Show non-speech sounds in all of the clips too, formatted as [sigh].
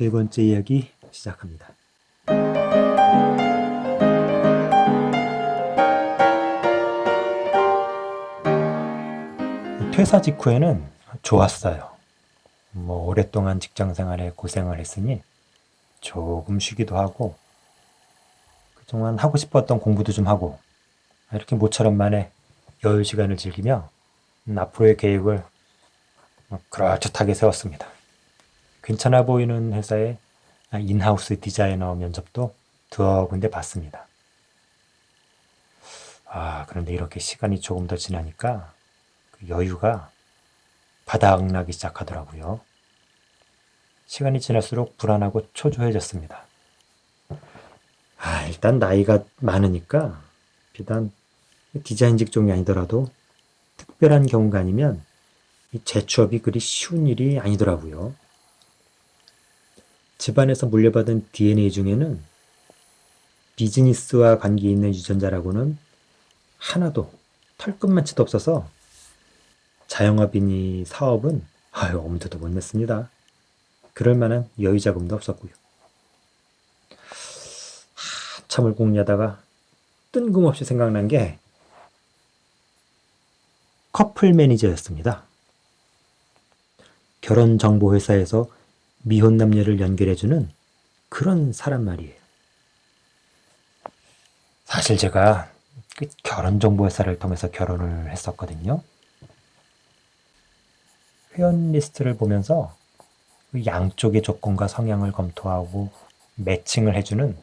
세 번째 이야기 시작합니다. 퇴사 직후에는 좋았어요. 뭐 오랫동안 직장 생활에 고생을 했으니 조금 쉬기도 하고 그동안 하고 싶었던 공부도 좀 하고 이렇게 모처럼 만에 여유 시간을 즐기며 음, 앞으로의 계획을 그럴듯하게 세웠습니다. 괜찮아 보이는 회사의 인하우스 디자이너 면접도 두어 군데 봤습니다. 아, 그런데 이렇게 시간이 조금 더 지나니까 그 여유가 바닥나기 시작하더라고요. 시간이 지날수록 불안하고 초조해졌습니다. 아, 일단 나이가 많으니까 비단 디자인 직종이 아니더라도 특별한 경우가 아니면 이 재취업이 그리 쉬운 일이 아니더라고요. 집안에서 물려받은 DNA 중에는 비즈니스와 관계 있는 유전자라고는 하나도 털끝만치도 없어서 자영업이니 사업은 아유 엄두도 못 냈습니다. 그럴 만한 여유 자금도 없었고요. 한참을 공리하다가 뜬금없이 생각난 게 커플 매니저였습니다. 결혼 정보 회사에서 미혼 남녀를 연결해주는 그런 사람 말이에요. 사실 제가 그 결혼 정보 회사를 통해서 결혼을 했었거든요. 회원 리스트를 보면서 그 양쪽의 조건과 성향을 검토하고 매칭을 해주는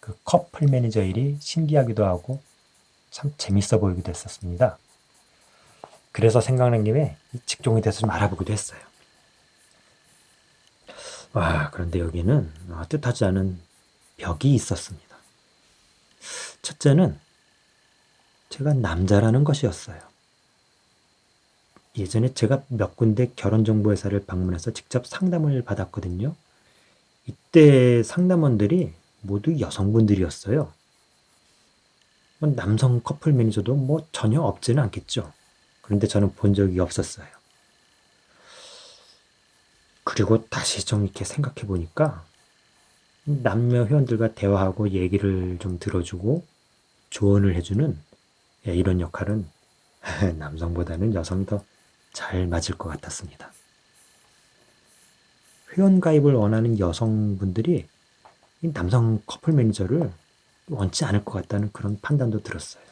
그 커플 매니저 일이 신기하기도 하고 참 재밌어 보이기도 했었습니다. 그래서 생각난 김에 이 직종에 대해서 좀 알아보기도 했어요. 와, 그런데 여기는 어, 뜻하지 않은 벽이 있었습니다. 첫째는 제가 남자라는 것이었어요. 예전에 제가 몇 군데 결혼정보회사를 방문해서 직접 상담을 받았거든요. 이때 상담원들이 모두 여성분들이었어요. 뭐 남성 커플 매니저도 뭐 전혀 없지는 않겠죠. 그런데 저는 본 적이 없었어요. 그리고 다시 좀 이렇게 생각해 보니까 남녀 회원들과 대화하고 얘기를 좀 들어주고 조언을 해주는 예, 이런 역할은 [laughs] 남성보다는 여성이 더 잘 맞을 것 같았습니다. 회원 가입을 원하는 여성분들이 남성 커플 매니저를 원치 않을 것 같다는 그런 판단도 들었어요.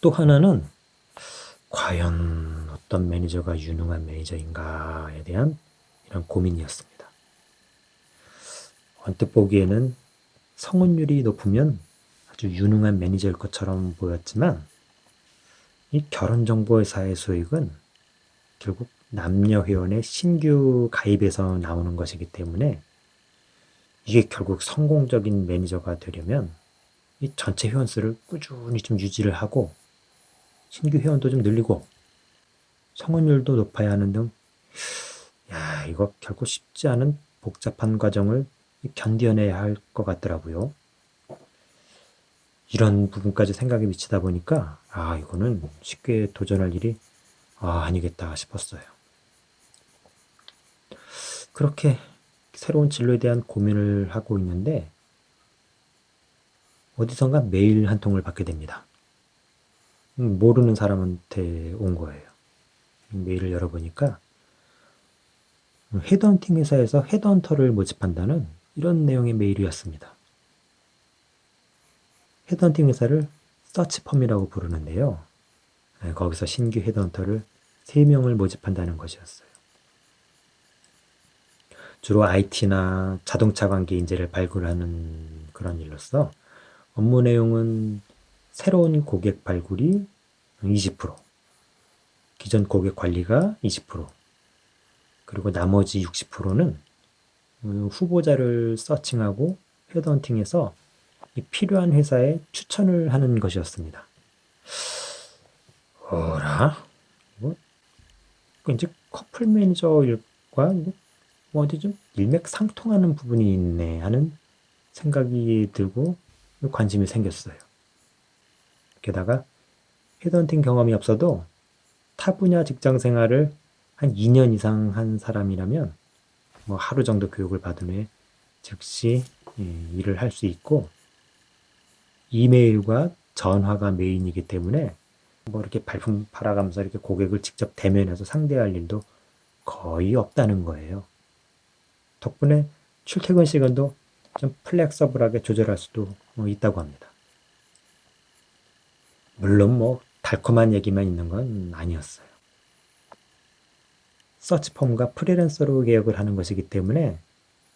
또 하나는 과연 어떤 매니저가 유능한 매니저인가에 대한 이런 고민이었습니다. 언뜻 보기에는 성운율이 높으면 아주 유능한 매니저일 것처럼 보였지만 이 결혼정보회사의 수익은 결국 남녀 회원의 신규 가입에서 나오는 것이기 때문에 이게 결국 성공적인 매니저가 되려면 이 전체 회원 수를 꾸준히 좀 유지를 하고 신규 회원도 좀 늘리고 성원율도 높아야 하는 등, 야, 이거 결코 쉽지 않은 복잡한 과정을 견뎌내야 할 것 같더라고요. 이런 부분까지 생각이 미치다 보니까, 아, 이거는 쉽게 도전할 일이 아, 아니겠다 싶었어요. 그렇게 새로운 진로에 대한 고민을 하고 있는데, 어디선가 메일 한 통을 받게 됩니다. 음, 모르는 사람한테 온 거예요. 메일을 열어보니까 헤드헌팅 회사에서 헤드헌터를 모집한다는 이런 내용의 메일이었습니다. 헤드헌팅 회사를 서치펌이라고 부르는데요. 네, 거기서 신규 헤드헌터를 3명을 모집한다는 것이었어요. 주로 IT나 자동차 관계 인재를 발굴하는 그런 일로서 업무 내용은 새로운 고객 발굴이 20%, 기존 고객 관리가 20%, 그리고 나머지 60%는 후보자를 서칭하고 헤드헌팅해서 필요한 회사에 추천을 하는 것이었습니다. 어라? 뭐, 이제 커플 매니저 일과 뭐 어디 좀 일맥상통하는 부분이 있네 하는 생각이 들고 관심이 생겼어요. 게다가 헤드헌팅 경험이 없어도 타 분야 직장 생활을 한 2년 이상 한 사람이라면 뭐 하루 정도 교육을 받은 후에 즉시 예, 일을 할 수 있고 이메일과 전화가 메인이기 때문에 뭐 이렇게 발품 팔아가면서 이렇게 고객을 직접 대면해서 상대할 일도 거의 없다는 거예요. 덕분에 출퇴근 시간도 좀 플렉서블하게 조절할 수도 어, 있다고 합니다. 물론 뭐 달콤한 얘기만 있는 건 아니었어요. 서치펌과 프리랜서로 계약을 하는 것이기 때문에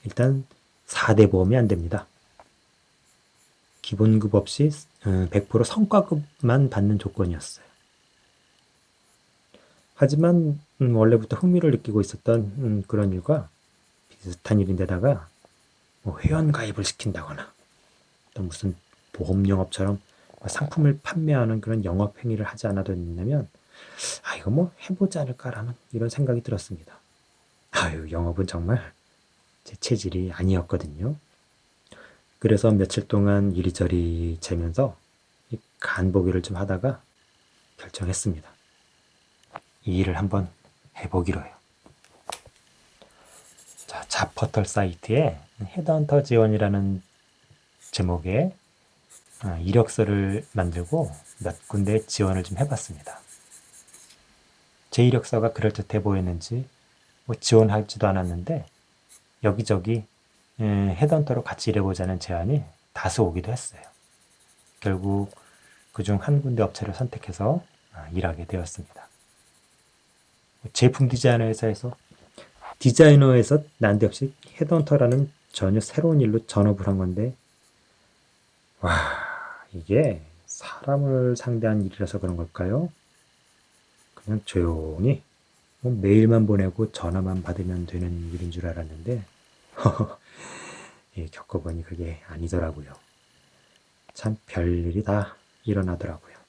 일단 4대 보험이 안 됩니다. 기본급 없이 100% 성과급만 받는 조건이었어요. 하지만 음, 원래부터 흥미를 느끼고 있었던 음, 그런 일과 비슷한 일인데다가 뭐 회원 가입을 시킨다거나 또 무슨 보험 영업처럼 상품을 판매하는 그런 영업 행위를 하지 않아도 된다면 아 이거 뭐 해보지 않을까라는 이런 생각이 들었습니다. 아유 영업은 정말 제 체질이 아니었거든요. 그래서 며칠 동안 이리저리 재면서 이 간보기를 좀 하다가 결정했습니다. 이 일을 한번 해보기로 해요. 자, 잡포털 사이트에 헤드헌터 지원이라는 제목의 아, 이력서를 만들고 몇 군데 지원을 좀 해봤습니다. 제 이력서가 그럴듯해 보였는지 뭐 지원하지도 않았는데 여기저기 에, 헤드헌터로 같이 일해보자는 제안이 다수 오기도 했어요. 결국 그중 한 군데 업체를 선택해서 아, 일하게 되었습니다. 제품 디자이너 회사에서 디자이너에서 난데없이 헤드헌터라는 전혀 새로운 일로 전업을 한 건데 와 이게 사람을 상대한 일이라서 그런 걸까요? 그냥 조용히 뭐 메일만 보내고 전화만 받으면 되는 일인 줄 알았는데 [laughs] 예, 겪어보니 그게 아니더라고요. 참 별일이 다 일어나더라고요.